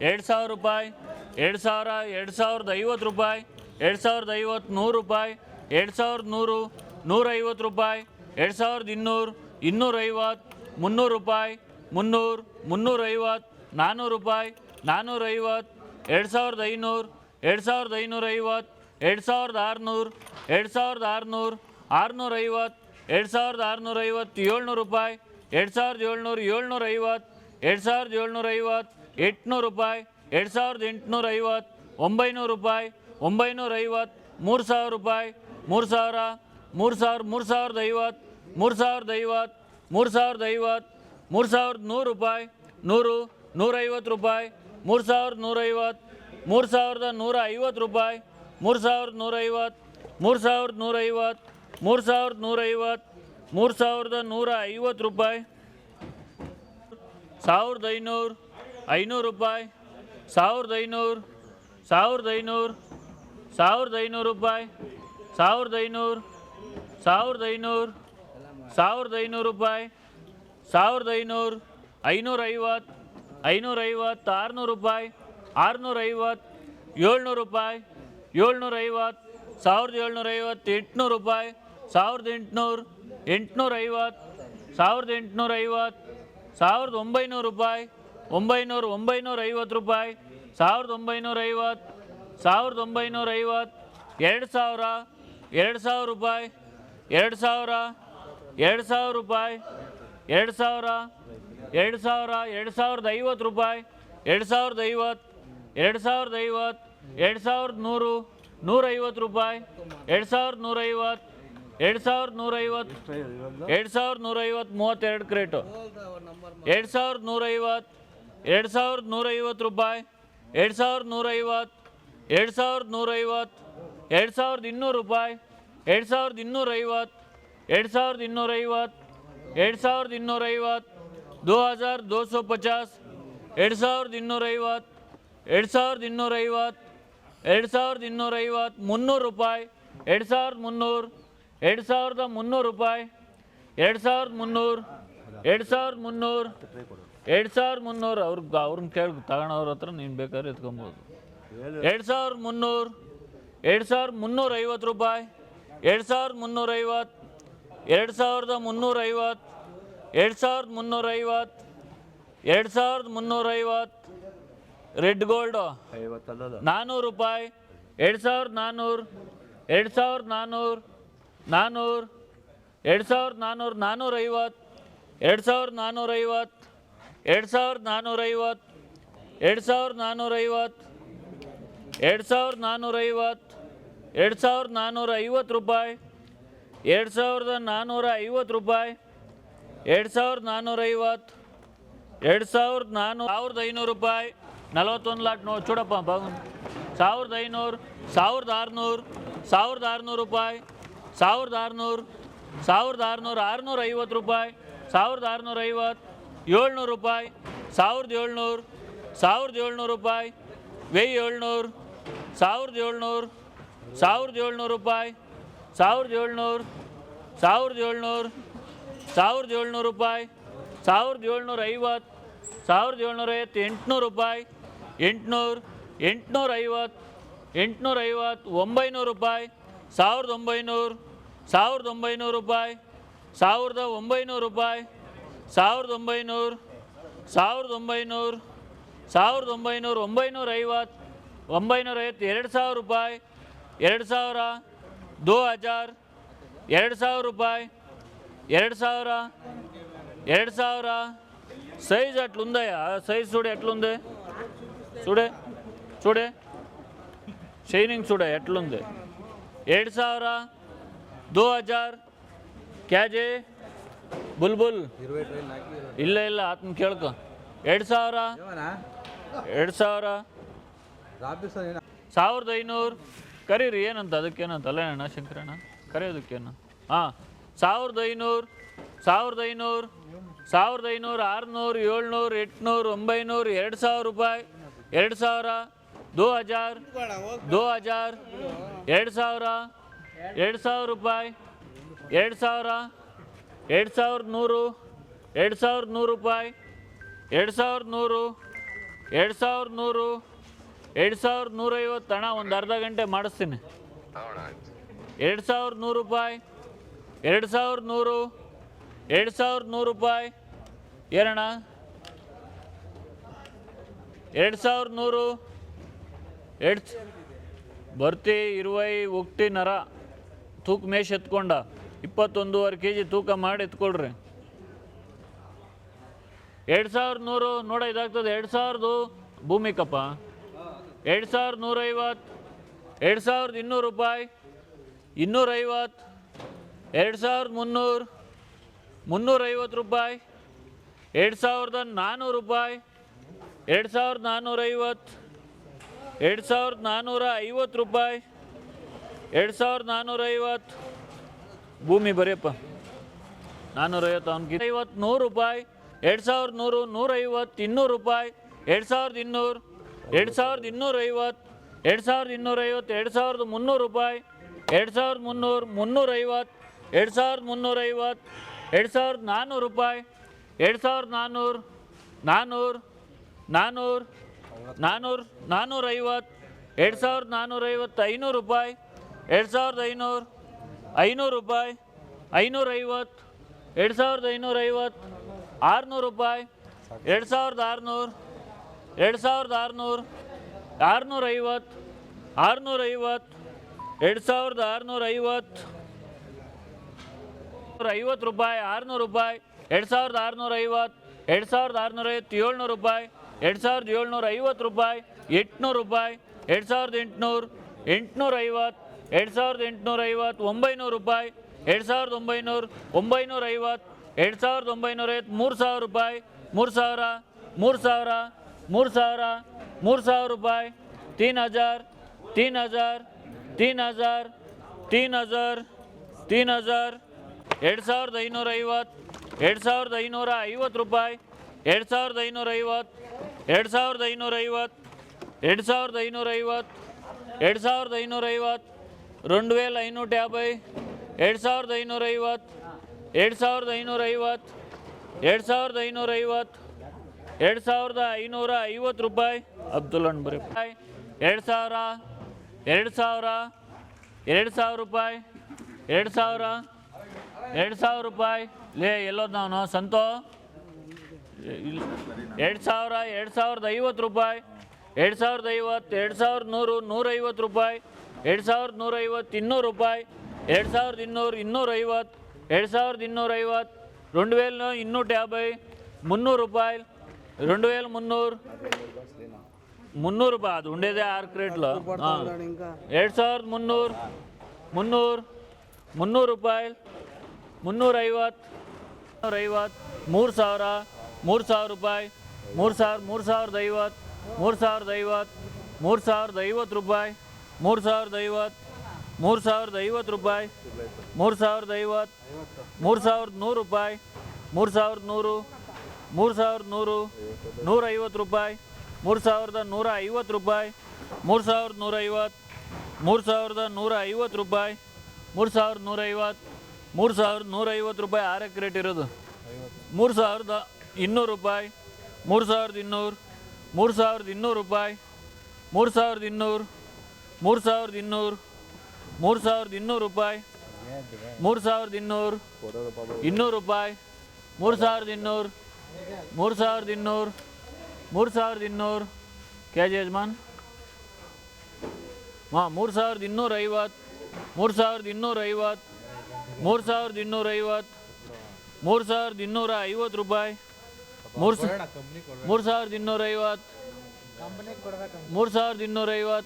ಎರಡು ಸಾವಿರ ರೂಪಾಯಿ ಎರಡು ಸಾವಿರ ಎರಡು ಸಾವಿರದ ಐವತ್ತು ರೂಪಾಯಿ ಎರಡು ಸಾವಿರದ ಐವತ್ತು ನೂರು ರೂಪಾಯಿ ಎರಡು ಸಾವಿರದ ನೂರು ನೂರೈವತ್ತು ರೂಪಾಯಿ ಎರಡು ಸಾವಿರದ ಇನ್ನೂರು ಇನ್ನೂರೈವತ್ತು ಮುನ್ನೂರು ರೂಪಾಯಿ ಮುನ್ನೂರು ಮುನ್ನೂರೈವತ್ತು ನಾನ್ನೂರು ರೂಪಾಯಿ ನಾನ್ನೂರೈವತ್ತು ಎರಡು ಸಾವಿರದ ಐನೂರು ಎರಡು ಸಾವಿರದ ಐನೂರೈವತ್ತು ಎರಡು ಸಾವಿರದ ಆರುನೂರು ಎರಡು ಸಾವಿರದ ಆರುನೂರು ಆರುನೂರೈವತ್ತು ಎರಡು ಸಾವಿರದ ಆರುನೂರೈವತ್ತು ಏಳ್ನೂರು ರೂಪಾಯಿ ಎರಡು ಸಾವಿರದ ಏಳ್ನೂರು ಏಳ್ನೂರೈವತ್ತು ಎರಡು ಸಾವಿರದ ಏಳ್ನೂರೈವತ್ತು ಎಂಟುನೂರು ರೂಪಾಯಿ ಎರಡು ಸಾವಿರದ ಎಂಟುನೂರ ಐವತ್ತು ಒಂಬೈನೂರು ರೂಪಾಯಿ ಒಂಬೈನೂರ ಐವತ್ತು ಮೂರು ಸಾವಿರ ರೂಪಾಯಿ ಮೂರು ಸಾವಿರ ಮೂರು ಸಾವಿರ ಮೂರು ಸಾವಿರದ ಐವತ್ತು ಮೂರು ಸಾವಿರದ ಐವತ್ತು ಮೂರು ಸಾವಿರದ ಐವತ್ತು ಮೂರು ಸಾವಿರದ ನೂರು ರೂಪಾಯಿ ನೂರು ನೂರೈವತ್ತು ರೂಪಾಯಿ ಮೂರು ಸಾವಿರದ ನೂರೈವತ್ತು ಮೂರು ಸಾವಿರದ ನೂರ ಐವತ್ತು ರೂಪಾಯಿ ಮೂರು ಸಾವಿರದ ನೂರೈವತ್ತು ಮೂರು ಸಾವಿರದ ನೂರೈವತ್ತು ಮೂರು ಸಾವಿರದ ನೂರೈವತ್ತು ಮೂರು ಸಾವಿರದ ನೂರ ಐವತ್ತು ರೂಪಾಯಿ ಸಾವಿರದ ಐನೂರು ಐನೂರು ರೂಪಾಯಿ, ಸಾವಿರದ ಐನೂರು ಸಾವಿರದ ಐನೂರು ಸಾವಿರದ ಐನೂರು ರೂಪಾಯಿ, ಸಾವಿರದ ಐನೂರು ಸಾವಿರದ ಐನೂರು ಸಾವಿರದ ಐನೂರು ರೂಪಾಯಿ, ಸಾವಿರದ ಐನೂರು ಐನೂರೈವತ್ತು ಐನೂರೈವತ್ತು ಆರುನೂರು ರೂಪಾಯಿ ಆರುನೂರೈವತ್ತು ಏಳ್ನೂರು ರೂಪಾಯಿ ಏಳ್ನೂರೈವತ್ತು ಸಾವಿರದ ಏಳ್ನೂರೈವತ್ತು ಎಂಟುನೂರು ರೂಪಾಯಿ, ಸಾವಿರದ ಎಂಟುನೂರು ಎಂಟುನೂರೈವತ್ತು ಸಾವಿರದ ಎಂಟುನೂರೈವತ್ತು ಸಾವಿರದ ಒಂಬೈನೂರು ರೂಪಾಯಿ ಒಂಬೈನೂರು ಒಂಬೈನೂರ ಐವತ್ತು ರೂಪಾಯಿ. ಸಾವಿರದ ಒಂಬೈನೂರ ಐವತ್ತು ಸಾವಿರದ ಒಂಬೈನೂರ ಐವತ್ತು ಎರಡು ಸಾವಿರ ಎರಡು ಸಾವಿರ ರೂಪಾಯಿ, ಎರಡು ಸಾವಿರ ಎರಡು ಸಾವಿರ ರೂಪಾಯಿ, ಎರಡು ಸಾವಿರ ಎರಡು ಸಾವಿರ, ಎರಡು ಸಾವಿರದ ಐವತ್ತು ರೂಪಾಯಿ, ಎರಡು ಸಾವಿರದ ಐವತ್ತು, ಎರಡು ಸಾವಿರದ ಐವತ್ತು, ಎರಡು ಸಾವಿರದ ನೂರು, ನೂರೈವತ್ತು ರೂಪಾಯಿ, ಎರಡು ಸಾವಿರದ ನೂರೈವತ್ತು, ಎರಡು ಸಾವಿರದ ನೂರೈವತ್ತು, ಎರಡು ಸಾವಿರದ ನೂರೈವತ್ತು ಮೂವತ್ತೆರಡು ಕ್ರೇಟು. ಎರಡು ಸಾವಿರದ ನೂರೈವತ್ತು ಎರಡು ಸಾವಿರದ ನೂರೈವತ್ತು ರೂಪಾಯಿ ಎರಡು ಸಾವಿರದ ನೂರೈವತ್ತು ಎರಡು ಸಾವಿರದ ನೂರೈವತ್ತು ಎರಡು ಸಾವಿರದ ಇನ್ನೂರು ರೂಪಾಯಿ ಎರಡು ಸಾವಿರದ ಇನ್ನೂರೈವತ್ತು ಎರಡು ಸಾವಿರದ ಇನ್ನೂರೈವತ್ತು ಎರಡು ಸಾವಿರದ ಇನ್ನೂರೈವತ್ತು ದೋ ಹಜಾರ್ ದೋ ಸೋ ಪಚಾಸ್ ಎರಡು ಸಾವಿರದ ಇನ್ನೂರೈವತ್ತು ಎರಡು ಸಾವಿರದ ಇನ್ನೂರೈವತ್ತು ಎರಡು ಸಾವಿರದ ಇನ್ನೂರೈವತ್ತು ಮುನ್ನೂರು ರೂಪಾಯಿ ಎರಡು ಸಾವಿರದ ಮುನ್ನೂರು ಎರಡು ಸಾವಿರದ ಮುನ್ನೂರು ರೂಪಾಯಿ ಎರಡು ಸಾವಿರದ ಮುನ್ನೂರು ಎರಡು ಸಾವಿರದ ಮುನ್ನೂರು ಎರಡು ಸಾವಿರ ಮುನ್ನೂರು ಅವ್ರಿಗೆ ಅವ್ರನ್ನ ಕೇಳಿ ತಗೊಳೋರ ಹತ್ರ ನೀನು ಬೇಕಾದ್ರೆ ಎತ್ಕೊಬೋದು ಎರಡು ಸಾವಿರದ ಮುನ್ನೂರು ಎರಡು ಸಾವಿರದ ಮುನ್ನೂರೈವತ್ತು ರೂಪಾಯಿ ಎರಡು ಸಾವಿರದ ಮುನ್ನೂರೈವತ್ತು ಎರಡು ಸಾವಿರದ ಮುನ್ನೂರೈವತ್ತು ಎರಡು ಸಾವಿರದ ಮುನ್ನೂರೈವತ್ತು ಎರಡು ಸಾವಿರದ ಮುನ್ನೂರೈವತ್ತು ರೆಡ್ ಗೋಲ್ಡು ನಾನ್ನೂರು ರೂಪಾಯಿ ಎರಡು ಸಾವಿರದ ನಾನ್ನೂರು ಎರಡು ಸಾವಿರದ ನಾನ್ನೂರು ನಾನ್ನೂರು ಎರಡು ಸಾವಿರದ ನಾನ್ನೂರು ನಾನ್ನೂರೈವತ್ತು ಎರಡು ಸಾವಿರದ ನಾನ್ನೂರೈವತ್ತು ಎರಡು ಸಾವಿರದ ನಾನ್ನೂರೈವತ್ತು ಎರಡು ಸಾವಿರದ ನಾನ್ನೂರೈವತ್ತು ಎರಡು ಸಾವಿರದ ನಾನ್ನೂರೈವತ್ತು ಎರಡು ಸಾವಿರದ ನಾನ್ನೂರ ಐವತ್ತು ರೂಪಾಯಿ, ಎರಡು ಸಾವಿರದ ನಾನ್ನೂರ ಐವತ್ತು ರೂಪಾಯಿ, ಎರಡು ಸಾವಿರದ ನಾನ್ನೂರೈವತ್ತು ಎರಡು ಸಾವಿರದ ನಾನ್ನೂರು ಸಾವಿರದ ಐನೂರು ರೂಪಾಯಿ, ನಲವತ್ತೊಂದು ಲಾಟ್ ನೋ ಚೂಡಪ್ಪ ಬಾಗು ಸಾವಿರದ ಐನೂರು, ಸಾವಿರದ ಆರುನೂರು ಸಾವಿರದ ಆರುನೂರು ರೂಪಾಯಿ, ಸಾವಿರದ ಆರುನೂರು ಸಾವಿರದ ಆರುನೂರು ಆರುನೂರ ಐವತ್ತು ರೂಪಾಯಿ, ಸಾವಿರದ ಆರುನೂರ ಐವತ್ತು ಏಳ್ನೂರು ರೂಪಾಯಿ, ಸಾವಿರದ ಏಳ್ನೂರು ಸಾವಿರದ ಏಳ್ನೂರು ರೂಪಾಯಿ ವೆಯ್ಯಿ ಏಳ್ನೂರು, ಸಾವಿರದ ಏಳ್ನೂರು ಸಾವಿರದ ಏಳ್ನೂರು ರೂಪಾಯಿ, ಸಾವಿರದ ಏಳ್ನೂರು ಸಾವಿರದ ಏಳ್ನೂರು ಸಾವಿರದ ಏಳ್ನೂರು ರೂಪಾಯಿ, ಸಾವಿರದ ಏಳ್ನೂರ ಐವತ್ತು, ಸಾವಿರದ ಏಳ್ನೂರೈವತ್ತು ಎಂಟುನೂರು ರೂಪಾಯಿ, ಎಂಟುನೂರು, ಎಂಟುನೂರ ಐವತ್ತು ಎಂಟುನೂರ ಐವತ್ತು, ಒಂಬೈನೂರು ರೂಪಾಯಿ, ಸಾವಿರದ ಒಂಬೈನೂರು ಸಾವಿರದ ಒಂಬೈನೂರು ರೂಪಾಯಿ, ಸಾವಿರದ ಒಂಬೈನೂರು ರೂಪಾಯಿ ಸಾವಿರದ ಒಂಬೈನೂರು ಸಾವಿರದ ಒಂಬೈನೂರು ಸಾವಿರದ ಒಂಬೈನೂರು ಒಂಬೈನೂರ ಐವತ್ತು ಒಂಬೈನೂರ ಐವತ್ತು ಎರಡು ಸಾವಿರ ರೂಪಾಯಿ ಎರಡು ಸಾವಿರ ದೋ ಹಜಾರ್ ಎರಡು ಸಾವಿರ ರೂಪಾಯಿ ಎರಡು ಸಾವಿರ ಎರಡು ಸಾವಿರ సైజ్ అట్లుందయ్యా సైజ్ చూడు ఎట్లుంది చూడే చూడే షైనింగ్ చూడ ఎట్లుంది ఏడు ಸಾವಿರ దో ಹಜಾರ್ ಕ್ಯಾಜೆ ಬುಲ್ಬುಲ್. ಇಲ್ಲ ಇಲ್ಲ ಆತನ ಕೇಳ್ಕೊ. ಎರಡು ಸಾವಿರ. ಎರಡು ಸಾವಿರ. ಸಾವಿರದ ಐನೂರು. ಕರೀರಿ ಏನಂತ? ಅದಕ್ಕೇನಂತ ಅಲ್ಲೇನಣ್ಣ ಶಂಕರಣ್ಣ? ಕರೆಯೋದಕ್ಕೇನು ಹಾಂ. ಸಾವಿರದ ಐನೂರು ಸಾವಿರದ ಐನೂರು ಸಾವಿರದ ಐನೂರು ಆರುನೂರು ಏಳ್ನೂರು ಎಂಟುನೂರು ಒಂಬೈನೂರು ಎರಡು ಸಾವಿರ ರೂಪಾಯಿ. ಎರಡು ಸಾವಿರ ದೋ ಹಜಾರ್ ದೋ ಹಜಾರ್. ಎರಡು ಸಾವಿರ ಎರಡು ಸಾವಿರ ರೂಪಾಯಿ. ಎರಡು ಸಾವಿರ ಎರಡು ಸಾವಿರದ ನೂರು, ಎರಡು ಸಾವಿರದ ನೂರು ರೂಪಾಯಿ, ಎರಡು ಸಾವಿರದ ನೂರು, ಎರಡು ಸಾವಿರದ ನೂರು, ಎರಡು ಸಾವಿರದ ನೂರೈವತ್ತು ಹಣ ಒಂದು ಅರ್ಧ ಗಂಟೆ ಮಾಡಿಸ್ತೀನಿ. ಎರಡು ಸಾವಿರದ ನೂರು ರೂಪಾಯಿ, ಎರಡು ಸಾವಿರದ ನೂರು, ಎರಡು ಸಾವಿರದ ನೂರು ರೂಪಾಯಿ. ಏನಣ್ಣ? ಎರಡು ಸಾವಿರದ ನೂರು, ಎರಡು ಬರ್ತಿ ಇರುವೈ ಉಕ್ಟಿ ನರ ತೂಕ ಮೇಷ್ ಎತ್ಕೊಂಡ. ಇಪ್ಪತ್ತೊಂದೂವರೆ ಕೆ ಜಿ ತೂಕ ಮಾಡಿ ಎತ್ಕೊಳ್ರಿ. ಎರಡು ಸಾವಿರದ ನೂರು ನೋಡ ಇದಾಗ್ತದೆ. ಎರಡು ಸಾವಿರದು ಭೂಮಿಕಪ್ಪ ಎರಡು ಸಾವಿರದ ನೂರೈವತ್ತು, ಎರಡು ಸಾವಿರದ ಇನ್ನೂರು ರೂಪಾಯಿ, ಇನ್ನೂರೈವತ್ತು, ಎರಡು ಸಾವಿರದ ಮುನ್ನೂರು, ಮುನ್ನೂರೈವತ್ತು ರೂಪಾಯಿ, ಎರಡು ಸಾವಿರದ ನಾನ್ನೂರು ರೂಪಾಯಿ, ಎರಡು ಸಾವಿರದ ನಾನ್ನೂರೈವತ್ತು ಎರಡು ಸಾವಿರದ ನಾನ್ನೂರ ಐವತ್ತು ರೂಪಾಯಿ, ಎರಡು ಸಾವಿರದ ನಾನ್ನೂರೈವತ್ತು ಭೂಮಿ ಬರೆಯಪ್ಪ ನಾನ್ನೂರೈವತ್ತು ಅವ್ನಿಗೆ ಐವತ್ತು ನೂರು ರೂಪಾಯಿ ಎರಡು ಸಾವಿರದ ನೂರು ನೂರೈವತ್ತು ಇನ್ನೂರು ರೂಪಾಯಿ ಎರಡು ಸಾವಿರದ ಇನ್ನೂರು ಎರಡು ಸಾವಿರದ ಇನ್ನೂರೈವತ್ತು ಎರಡು ಸಾವಿರದ ಇನ್ನೂರೈವತ್ತು ಎರಡು ಸಾವಿರದ ಮುನ್ನೂರು ರೂಪಾಯಿ ಎರಡು ಸಾವಿರದ ಮುನ್ನೂರು ಮುನ್ನೂರೈವತ್ತು ಎರಡು ಸಾವಿರದ ಮುನ್ನೂರೈವತ್ತು ಎರಡು ಸಾವಿರದ ನಾನ್ನೂರು ರೂಪಾಯಿ ಎರಡು ಸಾವಿರದ ನಾನ್ನೂರು ನಾನ್ನೂರು ನಾನ್ನೂರು ನಾನ್ನೂರು ನಾನ್ನೂರೈವತ್ತು ಎರಡು ಸಾವಿರದ ನಾನ್ನೂರೈವತ್ತು ಐನೂರು ರೂಪಾಯಿ ಎರಡು ಸಾವಿರದ ಐನೂರು ಐನೂರು ರೂಪಾಯಿ ಐನೂರೈವತ್ತು ಎರಡು ಸಾವಿರದ ಐನೂರೈವತ್ತು ಆರುನೂರು ರೂಪಾಯಿ, ಎರಡು ಸಾವಿರದ ಆರುನೂರು, ಎರಡು ಸಾವಿರದ ಆರುನೂರು ಆರುನೂರೈವತ್ತು ಆರುನೂರೈವತ್ತು ಎರಡು ಸಾವಿರದ ಆರುನೂರ ಐವತ್ತು ರೂಪಾಯಿ, ಆರುನೂರು ರೂಪಾಯಿ, ಎರಡು ಸಾವಿರದ ಆರುನೂರ ಐವತ್ತು, ಎರಡು ಸಾವಿರದ ಆರುನೂರ ಐವತ್ತು, ಏಳ್ನೂರು ರೂಪಾಯಿ, ಎರಡು ಸಾವಿರದ ಏಳ್ನೂರ ಐವತ್ತು ರೂಪಾಯಿ, ಎಂಟುನೂರು ರೂಪಾಯಿ, ಎರಡು ಸಾವಿರದ ಎಂಟುನೂರು, ಎಂಟುನೂರ ಐವತ್ತು. ಎರಡು ಸಾವಿರದ ಎಂಟುನೂರ ಐವತ್ತು, ಒಂಬೈನೂರು ರೂಪಾಯಿ. ಎರಡು ಸಾವಿರದ ಒಂಬೈನೂರು, ಒಂಬೈನೂರ ಐವತ್ತು. ಎರಡು ಸಾವಿರದ ಒಂಬೈನೂರ ಐವತ್ತು, ಮೂರು ಸಾವಿರ ರೂಪಾಯಿ. ಮೂರು ಸಾವಿರ ಮೂರು ಸಾವಿರ ಮೂರು ಸಾವಿರ ಮೂರು ಸಾವಿರ ರೂಪಾಯಿ. ತೀನ್ ಹಜಾರ್ ತೀನ್ ಹಜಾರ್ ತೀನ್ ಹಜಾರ್ ತೀನ್ ಹಜಾರ್ ತೀನ್ ಹಜಾರ್. ಎರಡು ಸಾವಿರದ ಐನೂರ ಐವತ್ತು, ಎರಡು ಸಾವಿರದ ಐನೂರ ಐವತ್ತು ರೂಪಾಯಿ. ಎರಡು ಸಾವಿರದ ಐನೂರ ಐವತ್ತು, ಎರಡು ಸಾವಿರದ ಐನೂರ ಐವತ್ತು, ಎರಡು ಸಾವಿರದ ಐನೂರ ಐವತ್ತು, ಎರಡು ಸಾವಿರದ ಐನೂರ ಐವತ್ತು. రెండు వేల ఐనూట యాభై ఏడు ಸಾವಿರದ ಐನೂರ ಐವತ್ತು ಎರಡು ಸಾವಿರದ ಐನೂರ ಐವತ್ತು ಎರಡು ಸಾವಿರದ ಐನೂರ ಐವತ್ತು ಎರಡು ಸಾವಿರದ ಐನೂರ ಐವತ್ತು ರೂಪಾಯಿ ಅಬ್ದುಲ್ ಅನ್ಬರಿ ರೂಪಾಯಿ ಎರಡು ಸಾವಿರ ಎರಡು ಸಾವಿರ ಎರಡು ಸಾವಿರ ರೂಪಾಯಿ ಎರಡು ಸಾವಿರ ಎರಡು ಸಾವಿರ ರೂಪಾಯಿ ಲೇ ಎಲ್ಲೋದು ನಾನು ಸಂತೋ ಇಲ್ಲ ಎರಡು ಸಾವಿರ ಎರಡು ಸಾವಿರದ ಐವತ್ತು ರೂಪಾಯಿ ಎರಡು ಸಾವಿರದ ಐವತ್ತು ಎರಡು ಸಾವಿರದ ನೂರು ನೂರೈವತ್ತು ರೂಪಾಯಿ ಎರಡು ಸಾವಿರದ ನೂರೈವತ್ತು ಇನ್ನೂರು ರೂಪಾಯಿ ಎರಡು ಸಾವಿರದ ಇನ್ನೂರು ಇನ್ನೂರೈವತ್ತು ಎರಡು ಸಾವಿರದ ಇನ್ನೂರೈವತ್ತು రెండు వేల ఇన్నూట యాభై మున్నూరు రూపాయలు రెండు వేల ಮುನ್ನೂರು ಮುನ್ನೂರು ರೂಪಾಯಿ ఉండేదే ఆరు ಹಾಂ. ಎರಡು ಸಾವಿರದ ಮುನ್ನೂರು ಮುನ್ನೂರು ಮುನ್ನೂರು ರೂಪಾಯಿ ಮುನ್ನೂರ ಐವತ್ತು ಮುನ್ನೂರ ಐವತ್ತು ಮೂರು ಸಾವಿರ ಮೂರು ಸಾವಿರ ರೂಪಾಯಿ ಮೂರು ಸಾವಿರ ಮೂರು ಸಾವಿರದ ಐವತ್ತು ಮೂರು ಸಾವಿರದ ಐವತ್ತು ಮೂರು ಸಾವಿರದ ಐವತ್ತು ರೂಪಾಯಿ. ಮೂರು ಸಾವಿರದ ಐವತ್ತು ಮೂರು ಸಾವಿರದ ಐವತ್ತು ರೂಪಾಯಿ ಮೂರು ಸಾವಿರದ ಐವತ್ತು ಮೂರು ಸಾವಿರದ ನೂರು ರೂಪಾಯಿ ಮೂರು ಸಾವಿರದ ನೂರು ಮೂರು ಸಾವಿರದ ನೂರು ನೂರ ಐವತ್ತು ರೂಪಾಯಿ ಮೂರು ಸಾವಿರದ ನೂರ ಐವತ್ತು ರೂಪಾಯಿ ಮೂರು ಸಾವಿರದ ನೂರ ಐವತ್ತು ಮೂರು ಸಾವಿರದ ನೂರ ಐವತ್ತು ರೂಪಾಯಿ ಮೂರು ಸಾವಿರದ ನೂರ ಐವತ್ತು ಮೂರು ಸಾವಿರದ ನೂರ ಐವತ್ತು ರೂಪಾಯಿ ಆರಕ್ಕೆ ರೇಟ್ ಇರೋದು ಮೂರು ಸಾವಿರದ ಇನ್ನೂರು ರೂಪಾಯಿ ಮೂರು ಸಾವಿರದ ಇನ್ನೂರು ಮೂರು ಸಾವಿರದ ಇನ್ನೂರು ರೂಪಾಯಿ ಮೂರು ಸಾವಿರದ ಇನ್ನೂರು ಮೂರು ಸಾವಿರದ ಇನ್ನೂರು ಮೂರು ಸಾವಿರದ ಇನ್ನೂರು ರೂಪಾಯಿ ಮೂರು ಸಾವಿರದ ಇನ್ನೂರು ಇನ್ನೂರು ರೂಪಾಯಿ ಮೂರು ಸಾವಿರದ ಇನ್ನೂರು ಮೂರು ಸಾವಿರದ ಇನ್ನೂರು ಮೂರು ಸಾವಿರದ ಇನ್ನೂರು ಕೆ ಜಿ ಯಜಮಾನ್ ಹಾಂ ಮೂರು ಸಾವಿರದ ಇನ್ನೂರ ಐವತ್ತು ಮೂರು ಸಾವಿರದ ಇನ್ನೂರ ಐವತ್ತು ಮೂರು ಸಾವಿರದ ಇನ್ನೂರ ಐವತ್ತು ಮೂರು ಸಾವಿರದ ಇನ್ನೂರ ಐವತ್ತು ರೂಪಾಯಿ ಮೂರು ಸಾವಿರದ ಇನ್ನೂರ ಐವತ್ತು ಮೂರು ಸಾವಿರದ ಇನ್ನೂರ ಐವತ್ತು